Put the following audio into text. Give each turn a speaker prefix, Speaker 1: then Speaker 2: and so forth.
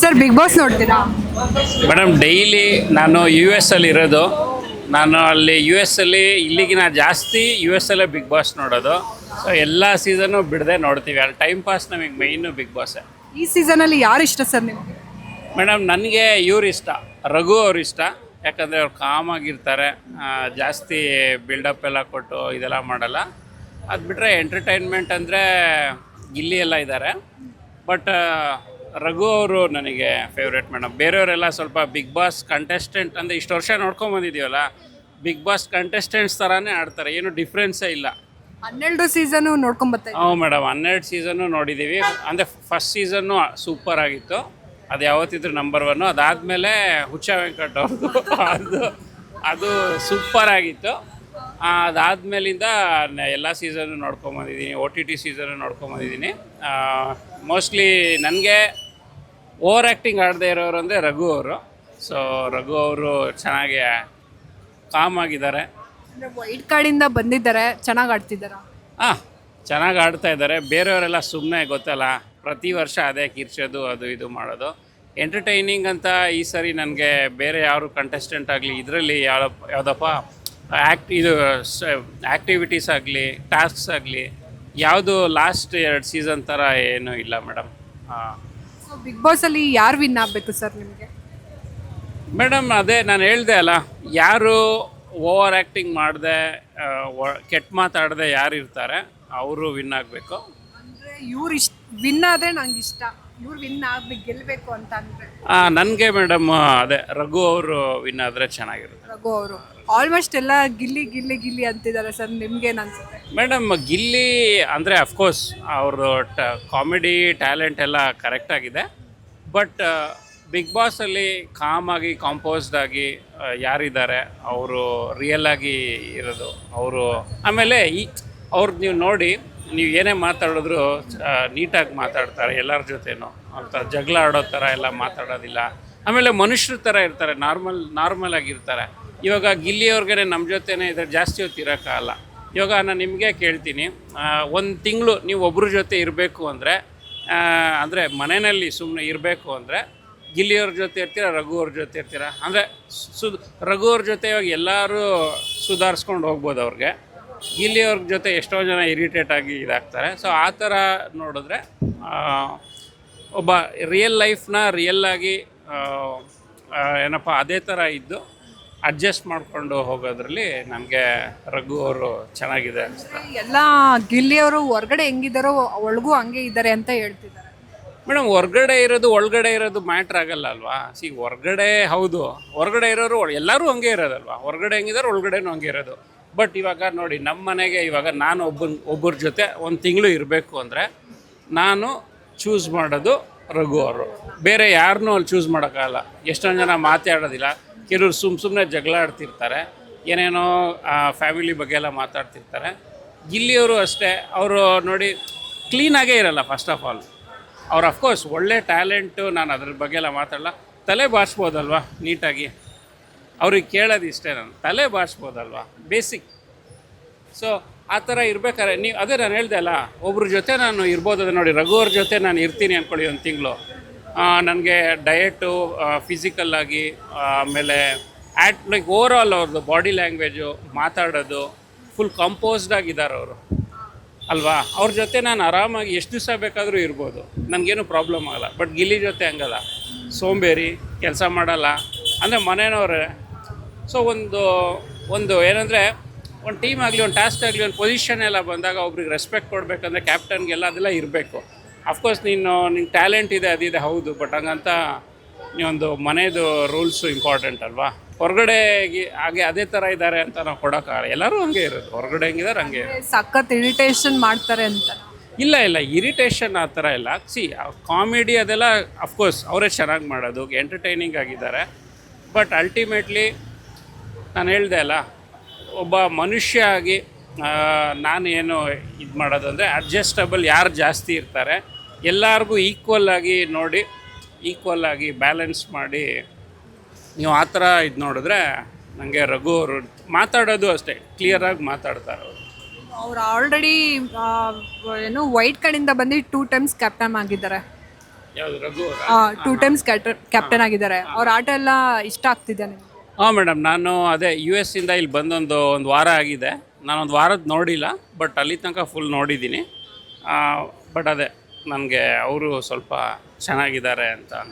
Speaker 1: Sir big boss ನೋಡ್ತೀರಾ?
Speaker 2: Madam daily ನಾನು U S ಅಲ್ಲಿ ಇರೋದು. ನಾನು ಅಲ್ಲಿ ಯು ಎಸ್ ಅಲ್ಲಿ ಇಲ್ಲಿಗಿನ ಜಾಸ್ತಿ ಯು ಎಸ್ ಅಲ್ಲೇ ಬಿಗ್ ಬಾಸ್ ನೋಡೋದು. ಸೊ ಎಲ್ಲ ಸೀಸನು ಬಿಡದೆ ನೋಡ್ತೀವಿ. ಅಲ್ಲಿ ಟೈಮ್ ಪಾಸ್ ನಮಗೆ ಮೈನು ಬಿಗ್ ಬಾಸ್
Speaker 1: ಈ ಸೀಸನಲ್ಲಿ ಯಾರು ಇಷ್ಟ ಸರ್ ನಿಮಗೆ?
Speaker 2: ಮೇಡಮ್ ನನಗೆ ಇವ್ರು ಇಷ್ಟ. ರಘು ಅವ್ರು ಇಷ್ಟ. ಯಾಕಂದರೆ ಅವ್ರು ಕಾಮಾಗಿರ್ತಾರೆ ಜಾಸ್ತಿ ಬಿಲ್ಡಪ್ ಎಲ್ಲ ಕೊಟ್ಟು ಇದೆಲ್ಲ ಮಾಡಲ್ಲ. ಅದು ಬಿಟ್ಟರೆ ಎಂಟರ್ಟೈನ್ಮೆಂಟ್ ಅಂದರೆ ಇಲ್ಲಿ ಎಲ್ಲ ಇದ್ದಾರೆ ಬಟ್ ರಘು ಅವರು ನನಗೆ ಫೇವ್ರೇಟ್ ಮೇಡಮ್ ಬೇರೆಯವರೆಲ್ಲ ಸ್ವಲ್ಪ ಬಿಗ್ ಬಾಸ್ ಕಂಟೆಸ್ಟೆಂಟ್ ಅಂದರೆ ಇಷ್ಟು ವರ್ಷ ನೋಡ್ಕೊಂಬಂದಿದ್ದೀವಲ್ಲ ಬಿಗ್ ಬಾಸ್ ಕಂಟೆಸ್ಟೆಂಟ್ಸ್ ಥರನೇ ಆಡ್ತಾರೆ ಏನು ಡಿಫ್ರೆನ್ಸೇ ಇಲ್ಲ.
Speaker 1: ಹನ್ನೆರಡು ಸೀಸನು ನೋಡ್ಕೊಂಬತ್ತೆ
Speaker 2: ಹ್ಞೂ ಮೇಡಮ್ ಹನ್ನೆರಡು ಸೀಸನ್ನು ನೋಡಿದ್ದೀವಿ. ಅಂದರೆ ಫಸ್ಟ್ ಸೀಸನ್ನು ಸೂಪರ್ ಆಗಿತ್ತು. ಅದು ಯಾವತ್ತಿದ್ರು ನಂಬರ್ ಒನ್ನು ಅದಾದಮೇಲೆ ಹುಚ್ಚ ವೆಂಕಟ್ ಅವ್ರದ್ದು ಅದು ಅದು ಸೂಪರ್ ಆಗಿತ್ತು. ಅದಾದಮೇಲಿಂದ ಎಲ್ಲ ಸೀಸನ್ನು ನೋಡ್ಕೊಂಬಂದಿದ್ದೀನಿ ಒ ಟಿ ಟಿ ಸೀಸನ್ನು ನೋಡ್ಕೊಂಬಂದಿದ್ದೀನಿ ಮೋಸ್ಟ್ಲಿ ನನಗೆ ಓವರ್ ಆ್ಯಕ್ಟಿಂಗ್ ಆಡದೇ ಇರೋರು ಅಂದರೆ ರಘು ಅವರು. ಸೊ ರಘು ಅವರು ಚೆನ್ನಾಗಿ ಕಾಮ್ ಆಗಿದ್ದಾರೆ.
Speaker 1: ಅಂದರೆ ವೈಟ್ ಕಾರ್ಡಿಂದ ಬಂದಿದ್ದಾರೆ ಚೆನ್ನಾಗಿ ಆಡ್ತಿದ್ದಾರೆ?
Speaker 2: ಹಾಂ ಚೆನ್ನಾಗಿ ಆಡ್ತಾ ಇದ್ದಾರೆ. ಬೇರೆಯವರೆಲ್ಲ ಸುಮ್ಮನೆ ಗೊತ್ತಲ್ಲ ಪ್ರತಿ ವರ್ಷ ಅದೇ ಕಿರ್ಚೋದು ಅದು ಇದು ಮಾಡೋದು. ಎಂಟರ್ಟೈನಿಂಗ್ ಅಂತ ಈ ಸರಿ ನನಗೆ ಬೇರೆ ಯಾರು ಕಂಟೆಸ್ಟೆಂಟ್ ಆಗಲಿ ಇದರಲ್ಲಿ ಯಾವ ಯಾವುದಪ್ಪ ಆ್ಯಕ್ಟ್ ಇದು ಆ್ಯಕ್ಟಿವಿಟೀಸ್ ಆಗಲಿ ಟಾಸ್ಕ್ಸ್ ಆಗಲಿ ಯಾವುದು ಲಾಸ್ಟ್ ಎರಡು ಸೀಸನ್ ಥರ ಏನೂ ಇಲ್ಲ ಮೇಡಮ್ ಹಾಂ.
Speaker 1: ಸೊ ಬಾಸ್ ಅಲ್ಲಿ ಯಾರು ವಿನ್ ಆಗಬೇಕು ಸರ್ ನಿಮಗೆ?
Speaker 2: ಮೇಡಮ್ ಅದೇ ನಾನು ಹೇಳ್ದೆ ಅಲ್ಲ ಯಾರು ಓವರ್ ಆ್ಯಕ್ಟಿಂಗ್ ಮಾಡದೆ ಕೆಟ್ಟ ಮಾತಾಡದೆ ಯಾರು ಇರ್ತಾರೆ ಅವರು ವಿನ್ ಆಗಬೇಕು.
Speaker 1: ಅಂದರೆ ಇವ್ರು ಇಷ್ಟ ವಿನ್ ಆದರೆ ನಂಗೆ ಇಷ್ಟ. ಇವ್ರು ವಿನ್ ಆಗ್ಬೇಕು ಗೆಲ್ಲಬೇಕು ಅಂತ ಅಂದ್ರೆ
Speaker 2: ನನಗೆ ಮೇಡಮ್ ಅದೇ ರಘು ಅವರು ವಿನ್ ಆದರೆ ಚೆನ್ನಾಗಿರುತ್ತೆ.
Speaker 1: ರಘು ಅವರು. ಆಲ್ಮೋಸ್ಟ್ ಎಲ್ಲ ಗಿಲ್ಲಿ ಗಿಲ್ಲಿ ಗಿಲ್ಲಿ ಅಂತಿದ್ದಾರೆ ಸರ್ ನಿಮ್ಗೇನು ಅನ್ಸುತ್ತೆ?
Speaker 2: ಮೇಡಮ್ ಗಿಲ್ಲಿ ಅಂದರೆ ಅಫ್ಕೋರ್ಸ್ ಅವರು ಟ ಕಾಮಿಡಿ ಟ್ಯಾಲೆಂಟ್ ಎಲ್ಲ ಕರೆಕ್ಟಾಗಿದೆ ಬಟ್ ಬಿಗ್ ಬಾಸಲ್ಲಿ ಕಾಮಾಗಿ ಕಾಂಪೋಸ್ಡ್ ಆಗಿ ಆ, ಯಾರಿದ್ದಾರೆ ಅವರು ರಿಯಲ್ ಆಗಿ ಇರೋದು. ಅವರು ಆಮೇಲೆ ಈ ಅವ್ರದ್ದು ನೀವು ನೋಡಿ ನೀವು ಏನೇ ಮಾತಾಡಿದ್ರು ನೀಟಾಗಿ ಮಾತಾಡ್ತಾರೆ ಎಲ್ಲರ ಜೊತೆನೂ. ಅಂತ ಜಗಳ ಆಡೋ ಥರ ಎಲ್ಲ ಮಾತಾಡೋದಿಲ್ಲ. ಆಮೇಲೆ ಮನುಷ್ಯರ ಥರ ಇರ್ತಾರೆ, ನಾರ್ಮಲ್ ನಾರ್ಮಲ್ ಆಗಿರ್ತಾರೆ. ಇವಾಗ ಗಿಲ್ಲಿಯವ್ರಿಗೆ ನಮ್ಮ ಜೊತೆನೇ ಇದ್ರೆ ಜಾಸ್ತಿ ಹೊತ್ತು ಇರೋಕ್ಕಾಗಲ್ಲ ಇವಾಗ ನಾನು ನಿಮಗೆ ಕೇಳ್ತೀನಿ ಒಂದು ತಿಂಗಳು ನೀವು ಒಬ್ಬರ ಜೊತೆ ಇರಬೇಕು ಅಂದರೆ ಅಂದರೆ ಮನೆಯಲ್ಲಿ ಸುಮ್ಮನೆ ಇರಬೇಕು ಅಂದರೆ ಗಿಲ್ಲಿಯವ್ರ ಜೊತೆ ಇರ್ತೀರಾ, ರಘು ಅವ್ರ ಜೊತೆ ಇರ್ತೀರಾ? ಅಂದರೆ ಸುದ್ ರಘು ಅವ್ರ ಜೊತೆ ಇವಾಗ ಎಲ್ಲರೂ ಸುಧಾರಿಸ್ಕೊಂಡು ಹೋಗ್ಬೋದು ಅವ್ರಿಗೆ. ಗಿಲ್ಲಿಯವ್ರ ಜೊತೆ ಎಷ್ಟೋ ಜನ ಇರಿಟೇಟ್ ಆಗಿ ಇದಾಗ್ತಾರೆ. ಸೊ ಆ ಥರ ನೋಡಿದ್ರೆ ಆ, ಒಬ್ಬ ರಿಯಲ್ ಲೈಫ್ನ ರಿಯಲ್ ಆಗಿ ಏನಪ್ಪ ಅದೇ ಥರ ಇದ್ದು ಅಡ್ಜಸ್ಟ್ ಮಾಡಿಕೊಂಡು ಹೋಗೋದ್ರಲ್ಲಿ ನಮಗೆ ರಘು ಅವರು ಚೆನ್ನಾಗಿದೆ ಅನಿಸ್ತಾರೆ
Speaker 1: ಎಲ್ಲ ಗಿಲ್ಲಿಯವರು ಹೊರಗಡೆ ಹೆಂಗಿದ್ದಾರೋ ಒಳಗೂ ಹಂಗೆ ಇದ್ದಾರೆ ಅಂತ ಹೇಳ್ತಿದ್ದಾರೆ.
Speaker 2: ಮೇಡಮ್ ಹೊರ್ಗಡೆ ಇರೋದು ಒಳಗಡೆ ಇರೋದು ಮ್ಯಾಟ್ರ್ ಆಗಲ್ಲ ಅಲ್ವಾ? ಸಿ ಹೊರ್ಗಡೆ ಹೌದು. ಹೊರಗಡೆ ಇರೋರು ಎಲ್ಲರೂ ಹಂಗೆ ಇರೋದಲ್ವಾ? ಹೊರಗಡೆ ಹೆಂಗಿದಾರೆ ಒಳಗಡೆನೂ ಹಂಗೆ ಇರೋದು. ಬಟ್ ಇವಾಗ ನೋಡಿ ನಮ್ಮ ಮನೆಗೆ ಇವಾಗ ನಾನು ಒಬ್ಬನ ಒಬ್ಬರ ಜೊತೆ ಒಂದು ತಿಂಗಳು ಇರಬೇಕು ಅಂದರೆ ನಾನು ಚೂಸ್ ಮಾಡೋದು ರಘು ಅವರು. ಬೇರೆ ಯಾರನ್ನೂ ಅಲ್ಲಿ ಚೂಸ್ ಮಾಡೋಕ್ಕಾಗಲ್ಲ. ಎಷ್ಟೊಂದು ಜನ ಮಾತಾಡೋದಿಲ್ಲ. ಕೆಲವರು ಸುಮ್ಮ ಸುಮ್ಮನೆ ಜಗಳ ಆಡ್ತಿರ್ತಾರೆ. ಏನೇನೋ ಫ್ಯಾಮಿಲಿ ಬಗ್ಗೆ ಎಲ್ಲ ಮಾತಾಡ್ತಿರ್ತಾರೆ. ಇಲ್ಲಿಯವರು ಅಷ್ಟೇ. ಅವರು ನೋಡಿ ಕ್ಲೀನಾಗೇ ಇರಲ್ಲ ಫಸ್ಟ್ ಆಫ್ ಆಲ್ ಅವ್ರು ಅಫ್ಕೋರ್ಸ್ ಒಳ್ಳೆ ಟ್ಯಾಲೆಂಟು ನಾನು ಅದ್ರ ಬಗ್ಗೆ ಎಲ್ಲ ಮಾತಾಡಲ್ಲ ತಲೆ ಬಾರಿಸ್ಬೋದಲ್ವಾ ನೀಟಾಗಿ. ಅವ್ರಿಗೆ ಕೇಳೋದು ಇಷ್ಟೇ ನಾನು. ತಲೆ ಬಾಚ್ಬೋದಲ್ವಾ ಬೇಸಿಕ್ ಸೊ ಆ ಥರ ಇರ್ಬೇಕಾದ್ರೆ ನೀವು, ಅದೇ ನಾನು ಹೇಳ್ದೆ ಅಲ್ಲ, ಒಬ್ರ ಜೊತೆ ನಾನು ಇರ್ಬೋದು ಅದೇ ನೋಡಿ, ರಘು ಅವ್ರ ಜೊತೆ ನಾನು ಇರ್ತೀನಿ ಅಂದ್ಕೊಳ್ಳಿ ಒಂದು ತಿಂಗಳು. ನನಗೆ ಡಯೆಟು ಫಿಸಿಕಲ್ಲಾಗಿ ಆಮೇಲೆ ಆ್ಯಟ್ ಲೈಕ್ ಓವರ್ ಆಲ್ ಅವ್ರದ್ದು ಬಾಡಿ ಲ್ಯಾಂಗ್ವೇಜು ಮಾತಾಡೋದು ಫುಲ್ ಕಂಪೋಸ್ಡ್ ಆಗಿದ್ದಾರೆ ಅವರು. ಅಲ್ವಾ? ಅವ್ರ ಜೊತೆ ನಾನು ಆರಾಮಾಗಿ ಎಷ್ಟು ದಿವಸ ಬೇಕಾದರೂ ಇರ್ಬೋದು. ನನಗೇನು ಪ್ರಾಬ್ಲಮ್ ಆಗಲ್ಲ. ಬಟ್ ಗಿಲ್ಲಿ ಜೊತೆ ಹಂಗಲ್ಲ. ಸೋಂಬೇರಿ, ಕೆಲಸ ಮಾಡಲ್ಲ. ಅಂದರೆ ಮನೆಯವ್ರೆ ಸೊ ಒಂದು ಒಂದು ಏನಂದರೆ ಒಂದು ಟೀಮ್ ಆಗಲಿ ಒಂದು ಟಾಸ್ಕ್ ಆಗಲಿ ಒಂದು ಪೊಸಿಷನ್ ಎಲ್ಲ ಬಂದಾಗ ಒಬ್ರಿಗೆ ರೆಸ್ಪೆಕ್ಟ್ ಕೊಡಬೇಕಂದ್ರೆ ಕ್ಯಾಪ್ಟನ್ಗೆಲ್ಲ ಅದೆಲ್ಲ ಇರಬೇಕು. ಅಫ್ಕೋರ್ಸ್ ನೀನು ನಿನ್ನ ಟ್ಯಾಲೆಂಟ್ ಇದೆ ಅದಿದೆ ಹೌದು ಬಟ್ ಹಂಗಂತ ನೀವೊಂದು ಮನೆಯದು ರೂಲ್ಸು ಇಂಪಾರ್ಟೆಂಟ್ ಅಲ್ವಾ? ಹೊರಗಡೆ ಹಾಗೆ ಅದೇ ಥರ ಇದ್ದಾರೆ ಅಂತ ನಾವು ಕೊಡೋಕ್ಕಾಗಲ್ಲ ಎಲ್ಲರೂ ಹಂಗೆ ಇರೋದು. ಹೊರಗಡೆ ಹೆಂಗಿದ್ದಾರೆ ಹಂಗೆ.
Speaker 1: ಸಖತ್ ಇರಿಟೇಷನ್ ಮಾಡ್ತಾರೆ ಅಂತ.
Speaker 2: ಇಲ್ಲ ಇಲ್ಲ ಇರಿಟೇಷನ್ ಆ ಥರ ಇಲ್ಲ. ಸಿ ಕಾಮಿಡಿ ಅದೆಲ್ಲ ಅಫ್ಕೋರ್ಸ್ ಅವರೇ ಚೆನ್ನಾಗಿ ಮಾಡೋದು ಎಂಟರ್ಟೈನಿಂಗ್ ಆಗಿದ್ದಾರೆ. ಬಟ್ ಅಲ್ಟಿಮೇಟ್ಲಿ ನಾನು ಹೇಳಿದೆ ಅಲ್ಲ ಒಬ್ಬ ಮನುಷ್ಯ ಆಗಿ ನಾನು ಏನು ಇದು ಮಾಡೋದು ಅಂದರೆ ಅಡ್ಜಸ್ಟಬಲ್ ಯಾರು ಜಾಸ್ತಿ ಇರ್ತಾರೆ ಎಲ್ಲರಿಗೂ ಈಕ್ವಲ್ ಆಗಿ ನೋಡಿ ಈಕ್ವಲ್ ಆಗಿ ಬ್ಯಾಲೆನ್ಸ್ ಮಾಡಿ ನೀವು ಆ ಥರ ಇದು ನೋಡಿದ್ರೆ ನನಗೆ ರಘು ಅವರು ಮಾತಾಡೋದು ಅಷ್ಟೇ ಕ್ಲಿಯರಾಗಿ ಮಾತಾಡ್ತಾರೆ ಅವರು.
Speaker 1: ಅವ್ರು ಆಲ್ರೆಡಿ ಏನು ವೈಟ್ ಕಡೆಯಿಂದ ಬಂದು ಟೂ ಟೈಮ್ಸ್ ಕ್ಯಾಪ್ಟನ್ ಆಗಿದ್ದಾರೆ.
Speaker 2: ಯಾವುದು ರಘು ಅವರಾ?
Speaker 1: ಟೂ ಟೈಮ್ಸ್ ಕ್ಯಾಪ್ಟನ್ ಆಗಿದ್ದಾರೆ. ಅವ್ರ ಆಟ ಎಲ್ಲ ಇಷ್ಟ ಆಗ್ತಿದೆ ನಿಮ್ಗೆ?
Speaker 2: ಹಾಂ ಮೇಡಮ್ ನಾನು ಅದೇ ಯು ಎಸ್ ಇಂದ ಇಲ್ಲಿ ಬಂದೊಂದು ಒಂದು ವಾರ ಆಗಿದೆ. ನಾನೊಂದು ವಾರದ ನೋಡಿಲ್ಲ ಬಟ್ ಅಲ್ಲಿ ತನಕ ಫುಲ್ ನೋಡಿದ್ದೀನಿ. ಬಟ್ ಅದೇ, ನನಗೆ ಅವರು ಸ್ವಲ್ಪ ಚೆನ್ನಾಗಿದ್ದಾರೆ ಅಂತ